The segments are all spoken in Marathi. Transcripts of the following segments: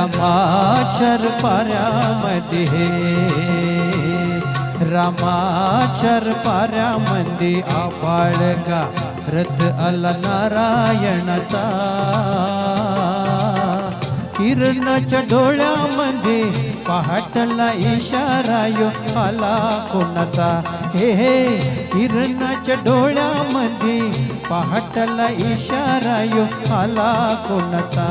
रामाचर पाऱ्यामध्ये रामाचर पाऱ्यामध्ये आपाळगा का? रथ आला नारायणाचा. किरणाच्या डोळ्यामध्ये पहाटला इशारा यो आला कोणाचा? हे हे किरणाच्या डोळ्यामध्ये पहाटला इशारा यो आला कोणाचा?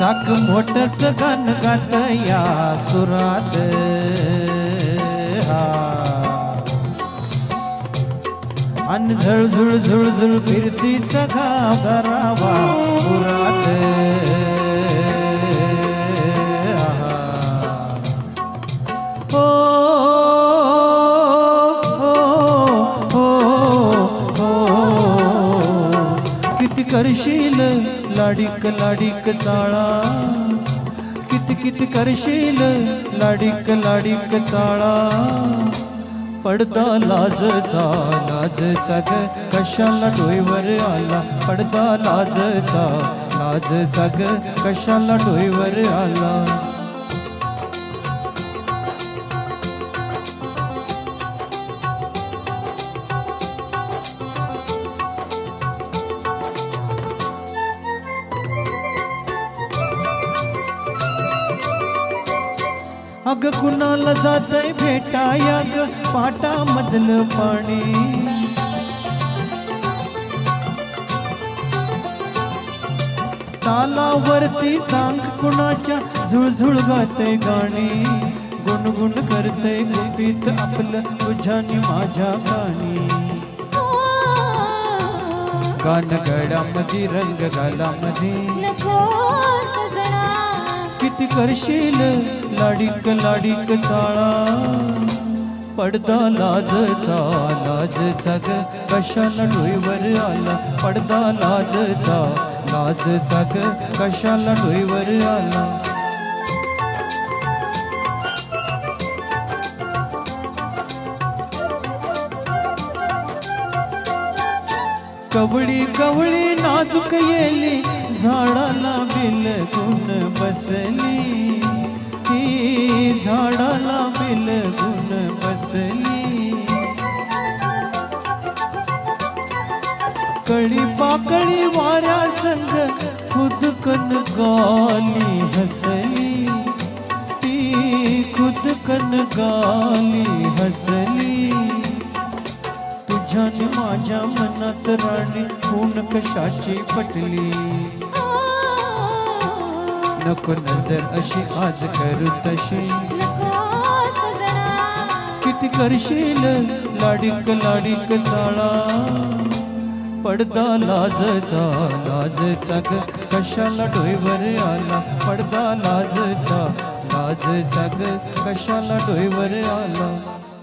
साक मोठच गाण गात या सुरात हा. अन झळ झुळ झुळ झुळ फिरतीचा घाबरावा पुरात करशील? लाडीक लाडीक चाळा. कित कित करशील? लाडीक लाडीक चाळा. पडदा लाजचा लाजचा ग. कशाला डोईवर आला? पडदा लाजचा लाजचा ग. कशाला डोईवर आला? अग कुणाला जातय भेटाया ग पाटामधलं पाणी. तालावरती सांग कुणाच्या झुळझुळ गाते गाणी. गुणगुण करते गुपित आपलं तुझ्यानी माझ्या गाणी गान गळ्यामध्ये रंग गालामध्ये करशील? लाडीक लाडीक चाळा. पडदा लाजचा लाजचा ग. कशाला डोईवर आला? पडदा लाजचा लाजचा ग. कशाला डोईवर आला? कवळी कवळी नाजूक येली. झाडाला बिलगुण बसली. ती झाडाला बिलगुण बसली. कळी पाकळी वाऱ्या संग खुदकन गाली हसली. ती खुदकन गाली हसली. तुझ्याने माझ्या मनात राणी खून कशाची पटली? नको नजर अशी आज करू तशी. किती करशील? लाडीक लाडीक चाळा पडदा लाजचा लाज जग. कशाला डोईवर आला? पडदा लाजचा लाज जग. कशाला डोईवर आला?